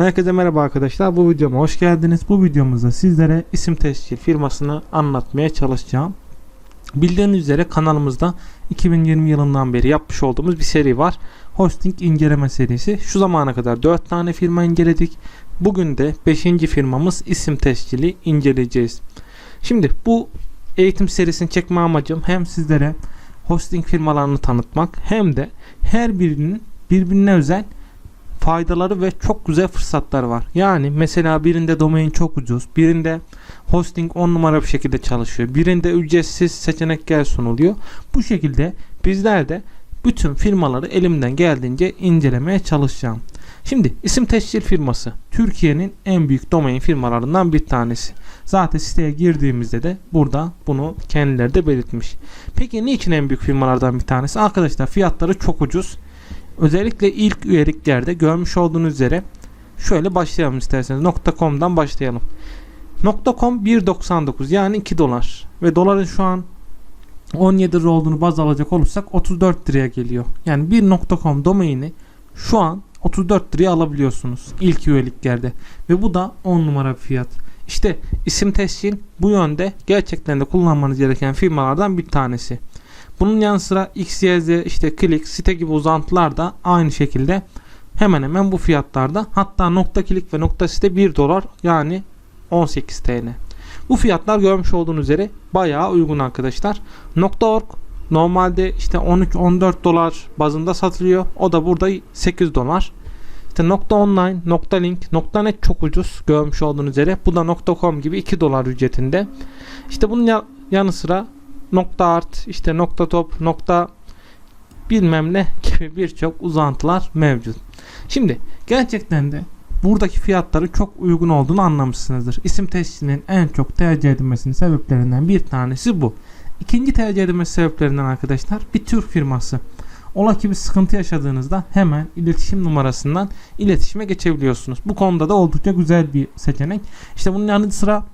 Herkese merhaba arkadaşlar. Bu videoma hoş geldiniz. Bu videomuzda sizlere isim tescil firmasını anlatmaya çalışacağım. Bildiğiniz üzere kanalımızda 2020 yılından beri yapmış olduğumuz bir seri var. Hosting inceleme serisi. Şu zamana kadar 4 tane firma inceledik. Bugün de 5. firmamız isim tescili inceleyeceğiz. Şimdi bu eğitim serisini çekme amacım hem sizlere hosting firmalarını tanıtmak hem de her birinin birbirine özel faydaları ve çok güzel fırsatları var. Yani mesela birinde domain çok ucuz, birinde hosting 10 numara bir şekilde çalışıyor, birinde ücretsiz seçenekler sunuluyor. Bu şekilde bizler de bütün firmaları elimden geldiğince incelemeye çalışacağım. Şimdi isim tescil firması Türkiye'nin en büyük domain firmalarından bir tanesi. Zaten siteye girdiğimizde de burada bunu kendileri de belirtmiş. Peki niçin en büyük firmalardan bir tanesi? Arkadaşlar fiyatları çok ucuz. Özellikle ilk üyeliklerde görmüş olduğunuz üzere şöyle başlayalım isterseniz. .com'dan başlayalım. .com 1.99 yani 2 dolar ve doların şu an 17 lira olduğunu baz alacak olursak 34 liraya geliyor. Yani bir .com domaini şu an 34 liraya alabiliyorsunuz ilk üyeliklerde ve bu da 10 numara bir fiyat. İşte isim tescil bu yönde gerçekten de kullanmanız gereken firmalardan bir tanesi. Bunun yanı sıra XYZ işte Click site gibi uzantılar da aynı şekilde hemen hemen bu fiyatlarda. Hatta nokta Click ve nokta site 1 dolar yani 18 TL. Bu fiyatlar görmüş olduğunuz üzere bayağı uygun arkadaşlar. .org normalde işte 13-14 dolar bazında satılıyor. O da burada 8 dolar. İşte nokta online, nokta link, nokta net çok ucuz görmüş olduğunuz üzere. Bu da nokta com gibi 2 dolar ücretinde. İşte bunun ya- yanı sıra nokta art, işte nokta top, nokta bilmem ne gibi birçok uzantılar mevcut. Şimdi gerçekten de buradaki fiyatları çok uygun olduğunu anlamışsınızdır. İsim tescilinin en çok tercih edilmesinin sebeplerinden bir tanesi bu. İkinci tercih edilmesi sebeplerinden arkadaşlar bir Türk firması. Ola ki bir sıkıntı yaşadığınızda hemen iletişim numarasından iletişime geçebiliyorsunuz. Bu konuda da oldukça güzel bir seçenek. İşte bunun yanı sıra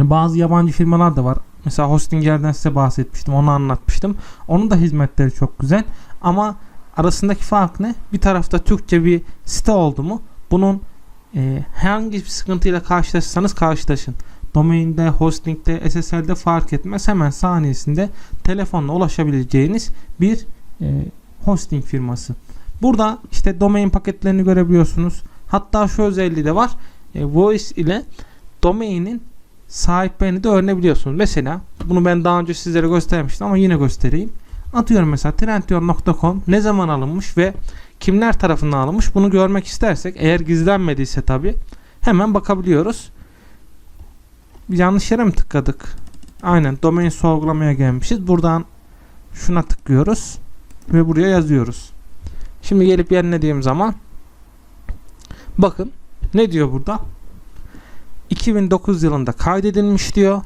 bazı yabancı firmalar da var. Mesela Hostinger'den size bahsetmiştim. Onu anlatmıştım. Onun da hizmetleri çok güzel. Ama arasındaki fark ne? Bir tarafta Türkçe bir site oldu mu bunun e, hangi bir sıkıntıyla karşılaşırsanız karşılaşın. Domainde, hostingde, SSL'de fark etmez. Hemen saniyesinde telefonla ulaşabileceğiniz bir e, hosting firması. Burada işte domain paketlerini görebiliyorsunuz. Hatta şu özelliği de var. E, Voice ile domainin sahiplerini de öğrenebiliyorsunuz. Mesela bunu ben daha önce sizlere göstermiştim ama yine göstereyim. Atıyorum mesela trendyol.com ne zaman alınmış ve kimler tarafından alınmış bunu görmek istersek eğer gizlenmediyse tabi hemen bakabiliyoruz. Yanlış yere mi tıkladık? Aynen domain sorgulamaya gelmişiz. Buradan şuna tıklıyoruz ve buraya yazıyoruz. Şimdi gelip yenilediğim zaman bakın ne diyor burada? 2009 yılında kaydedilmiş diyor.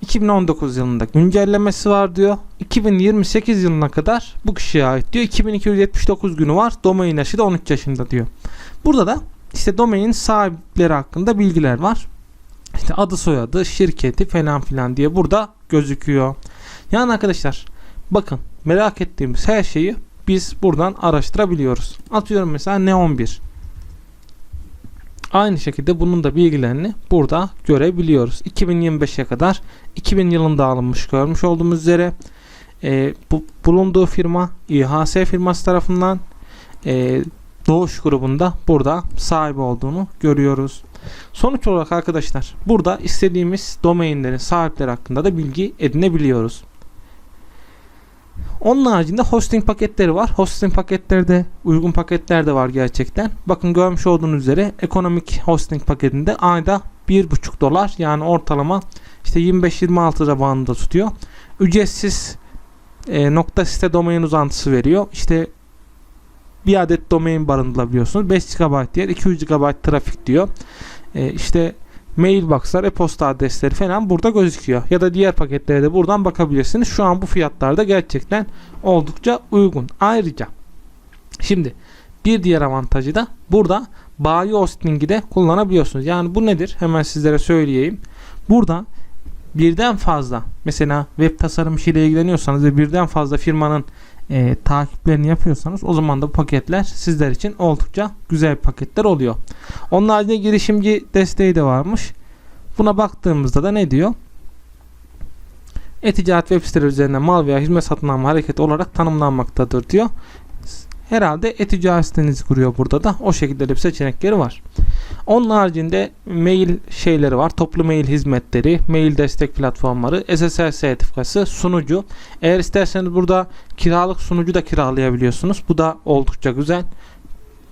2019 yılında güncellemesi var diyor. 2028 yılına kadar bu kişiye ait diyor. 2279 günü var. Domain yaşı da 13 yaşında diyor. Burada da işte domain sahipleri hakkında bilgiler var. İşte adı soyadı, şirketi falan filan diye burada gözüküyor. Yani arkadaşlar bakın merak ettiğimiz her şeyi biz buradan araştırabiliyoruz. Atıyorum mesela Neon 1. Aynı şekilde bunun da bilgilerini burada görebiliyoruz. 2025'e kadar 2000 yılında alınmış görmüş olduğumuz üzere e, bu, bulunduğu firma İHS firması tarafından e, Doğuş grubunda burada sahibi olduğunu görüyoruz. Sonuç olarak arkadaşlar burada istediğimiz domainlerin sahipleri hakkında da bilgi edinebiliyoruz. Onun haricinde hosting paketleri var. Hosting paketleri de uygun paketler de var gerçekten. Bakın görmüş olduğunuz üzere ekonomik hosting paketinde ayda 1,5 dolar yani ortalama işte 25-26 lira bandında tutuyor. Ücretsiz e, nokta site domain uzantısı veriyor. İşte bir adet domain barındırabiliyorsunuz. 5 GB diğer 200 GB trafik diyor. E, işte mailboxlar, e-posta adresleri falan burada gözüküyor. Ya da diğer paketlere de buradan bakabilirsiniz. Şu an bu fiyatlarda gerçekten oldukça uygun. Ayrıca şimdi bir diğer avantajı da burada bayi hosting'i de kullanabiliyorsunuz. Yani bu nedir? Hemen sizlere söyleyeyim. Burada birden fazla mesela web tasarım işiyle ilgileniyorsanız ve birden fazla firmanın e, takiplerini yapıyorsanız o zaman da bu paketler sizler için oldukça güzel paketler oluyor. Onun haricinde girişimci desteği de varmış. Buna baktığımızda da ne diyor? E-ticaret web siteleri üzerinden mal veya hizmet satın alma hareketi olarak tanımlanmaktadır diyor. Herhalde e-ticaret sitenizi kuruyor burada da. O şekilde de bir seçenekleri var. Onun haricinde mail şeyleri var. Toplu mail hizmetleri, mail destek platformları, SSL sertifikası, sunucu. Eğer isterseniz burada kiralık sunucu da kiralayabiliyorsunuz. Bu da oldukça güzel.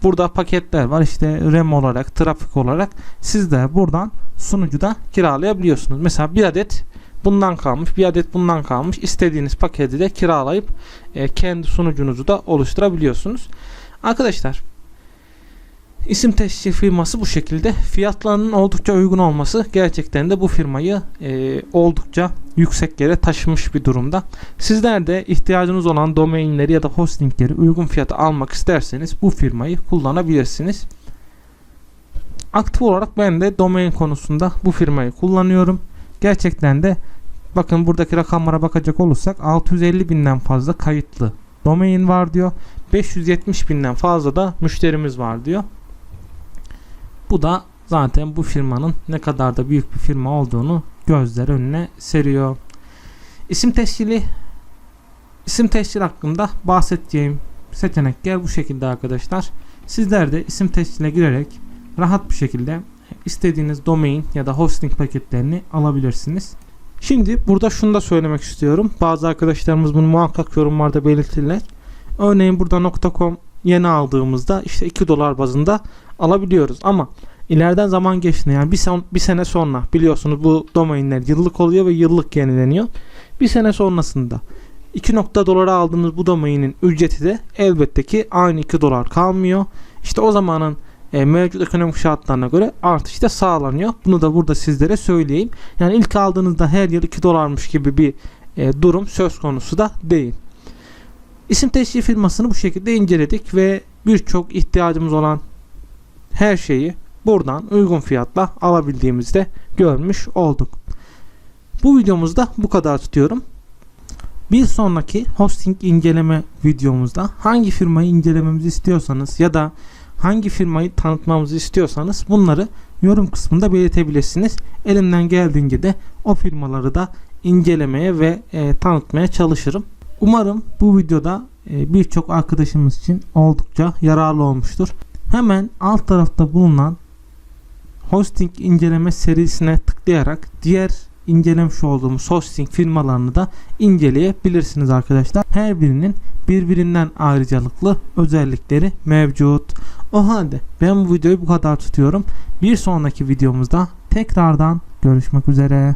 Burada paketler var. İşte RAM olarak, trafik olarak siz de buradan sunucu da kiralayabiliyorsunuz. Mesela bir adet bundan kalmış, bir adet bundan kalmış. İstediğiniz paketi de kiralayıp e, kendi sunucunuzu da oluşturabiliyorsunuz. Arkadaşlar İsim teşhir firması bu şekilde. Fiyatlarının oldukça uygun olması gerçekten de bu firmayı e, oldukça yüksek yere taşımış bir durumda. Sizler de ihtiyacınız olan domainleri ya da hostingleri uygun fiyata almak isterseniz bu firmayı kullanabilirsiniz. Aktif olarak ben de domain konusunda bu firmayı kullanıyorum. Gerçekten de bakın buradaki rakamlara bakacak olursak 650 binden fazla kayıtlı domain var diyor. 570 binden fazla da müşterimiz var diyor. Bu da zaten bu firmanın ne kadar da büyük bir firma olduğunu gözler önüne seriyor. İsim teşkili isim teşkil hakkında bahsedeceğim seçenekler bu şekilde arkadaşlar. Sizler de isim teşkile girerek rahat bir şekilde istediğiniz domain ya da hosting paketlerini alabilirsiniz. Şimdi burada şunu da söylemek istiyorum. Bazı arkadaşlarımız bunu muhakkak yorumlarda belirtirler. Örneğin burada .com yeni aldığımızda işte 2 dolar bazında alabiliyoruz ama ileriden zaman geçtiğinde yani bir, son, bir sene sonra biliyorsunuz bu domainler yıllık oluyor ve yıllık yenileniyor. Bir sene sonrasında 2 nokta dolara aldığınız bu domainin ücreti de elbette ki aynı 2 dolar kalmıyor. İşte o zamanın e, mevcut ekonomik şartlarına göre artış da sağlanıyor. Bunu da burada sizlere söyleyeyim. Yani ilk aldığınızda her yıl 2 dolarmış gibi bir e, durum söz konusu da değil. İsim teşhir firmasını bu şekilde inceledik ve birçok ihtiyacımız olan her şeyi buradan uygun fiyatla alabildiğimizde görmüş olduk. Bu videomuzda bu kadar tutuyorum. Bir sonraki hosting inceleme videomuzda hangi firmayı incelememizi istiyorsanız ya da hangi firmayı tanıtmamızı istiyorsanız bunları yorum kısmında belirtebilirsiniz. Elimden geldiğince de o firmaları da incelemeye ve e, tanıtmaya çalışırım. Umarım bu videoda e, birçok arkadaşımız için oldukça yararlı olmuştur. Hemen alt tarafta bulunan hosting inceleme serisine tıklayarak diğer incelemiş olduğumuz hosting firmalarını da inceleyebilirsiniz arkadaşlar. Her birinin birbirinden ayrıcalıklı özellikleri mevcut. O halde ben bu videoyu bu kadar tutuyorum. Bir sonraki videomuzda tekrardan görüşmek üzere.